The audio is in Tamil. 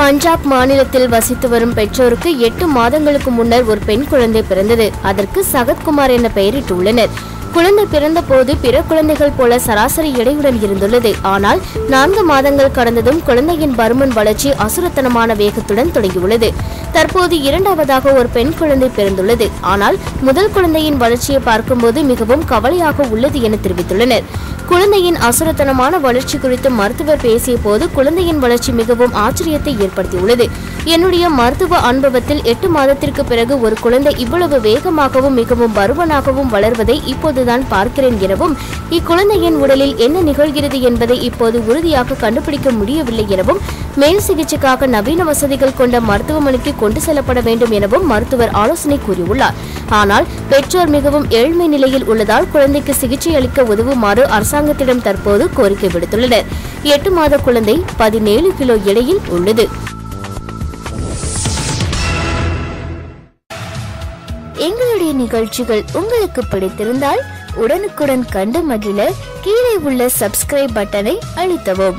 பஞ்சாப் மாநிலத்தில் வசித்து வரும் பெற்றோருக்கு எட்டு மாதங்களுக்கு முன்னர் ஒரு பெண் குழந்தை பிறந்தது. அதற்கு சகத்குமார் என பெயரிட்டுள்ளனர். குழந்தை பிறந்த போது பிற குழந்தைகள் போல சராசரி எடையுடன் இருந்துள்ளது. ஆனால் நான்கு மாதங்கள் கடந்ததும் குழந்தையின் பருமன் வளர்ச்சி அசுரத்தனமான வேகத்துடன் தொடங்கியுள்ளது. தற்போது இரண்டாவதாக ஒரு பெண் குழந்தை பிறந்துள்ளது. ஆனால் முதல் குழந்தையின் வளர்ச்சியை பார்க்கும்போது மிகவும் கவலையாக உள்ளது என தெரிவித்துள்ளனர். குழந்தையின் அசுரத்தனமான வளர்ச்சி குறித்து மருத்துவர் பேசிய போது குழந்தையின் வளர்ச்சி மிகவும் ஆச்சரியத்தை ஏற்படுத்தியுள்ளது. என்னுடைய மருத்துவ அனுபவத்தில் எட்டு மாதத்திற்கு பிறகு ஒரு குழந்தை இவ்வளவு வேகமாகவும் மிகவும் பருவனாகவும் வளர்வதை இப்போதுதான் பார்க்கிறேன் எனவும் இக்குழந்தையின் உடலில் என்ன நிகழ்கிறது என்பதை இப்போது உறுதியாக கண்டுபிடிக்க முடியவில்லை எனவும் மேல் சிகிச்சைக்காக நவீன வசதிகள் கொண்ட மருத்துவமனைக்கு கொண்டு செல்லப்பட வேண்டும் எனவும் மருத்துவர் ஆலோசனை கூறியுள்ளார். ஆனால் பெற்றோர் மிகவும் ஏழ்மை நிலையில் உள்ளதால் குழந்தைக்கு சிகிச்சை அளிக்க உதவுமாறு அரசாங்கத்திடம் தற்போது கோரிக்கை விடுத்துள்ளனர். எட்டு மாத குழந்தை பதினேழு கிலோ எடையில் உள்ளது. எங்களுடைய நிகழ்ச்சிகள் உங்களுக்கு பிடித்திருந்தால் உடனுக்குடன் கண்டு மகிழ கீழே உள்ள சப்ஸ்கிரைப் பட்டனை அழுத்தவும்.